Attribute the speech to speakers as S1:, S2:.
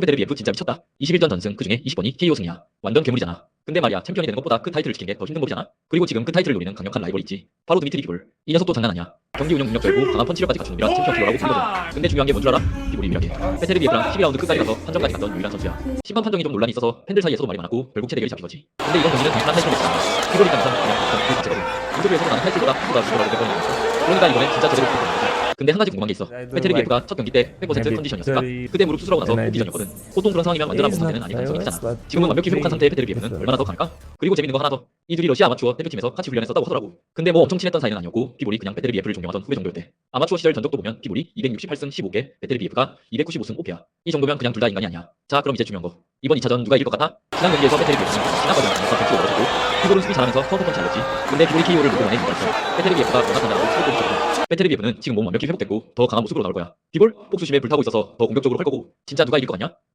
S1: 배테르 BF 진짜 미쳤다. 21전 전승 그 중에 20번이 KO 승이야. 완전 괴물이잖아. 근데 말이야 챔피언이 되는 것보다 큰 타이틀을 지키는 게더 힘든 법이잖아. 그리고 지금 큰 타이틀을 노리는 강력한 라이벌이 있지. 바로 드미트리 비볼. 이 녀석도 장난 아니야. 경기 운영 능력 절고 강한 펀치력까지 갖춘 놈이라 챔피언 킬러라고 불리거든. 근데 중요한 게 뭔 줄 알아? 비볼이 유일하게. 배테르 BF랑 12라운드 끝까지 가서 판정까지 갔던 유일한 선수야. 심판 판정이 좀 논란이 있어서 팬들 사이에서도 말이 많았고 결국 체대결이 잡힌 거지. 근데 이번 경기는 단순한 타이틀 매치잖아. 비볼이 당선 그냥 당선 그 자체거든. 인터뷰에서도 나는 타이틀보다 비보다 비볼하고 몇 번이나 했어. 그러니까 이번엔 진짜 제대로 거지. 근데 한 가지 궁금한 게 있어. 배테르 BF가 첫 경기 때 100% 컨디션이었을까? 그때 무릎 수술하고 나서 복귀전이었거든. 보통 그런 상황이면 완전한 몸 상태는 아닐 가능성이 크잖아. 지금은 완벽히 회복한 상태의 배테르 BF는 얼마나 더 강할까? 그리고 재밌는 거 하나 더. 이 둘이 러시아 아마추어 대표팀에서 같이 훈련했었다고 하더라고. 근데 뭐 엄청 친했던 사이는 아니었고 비볼이 그냥 BF를 존경하던 후배 정도였대. 아마추어 시절 전적도 보면 비볼이 268승 15개, 배테르 BF가 295승 5패야. 이 정도면 그냥 둘 다 인간이 아니야. 자 그럼 이제 중요한 거. 이번 2차전 누가 이길 것 같아? 지난 경기에서 BF는 지난번에 강력한 펀치로 얻어주고 비볼은 수비 잘하면서 카운터 펀치 알렸지. 근데 비볼이 KO를 누구 만에 이겼어. BF가 워낙 한다고 수도 있었고 BF는 지금 몸 완벽히 회복됐고 더 강한 모습으로 나올 거야. 비볼 복수심에 불타고 있어서 더 공격적으로 할 거고 진짜 누가 이길 것 같냐?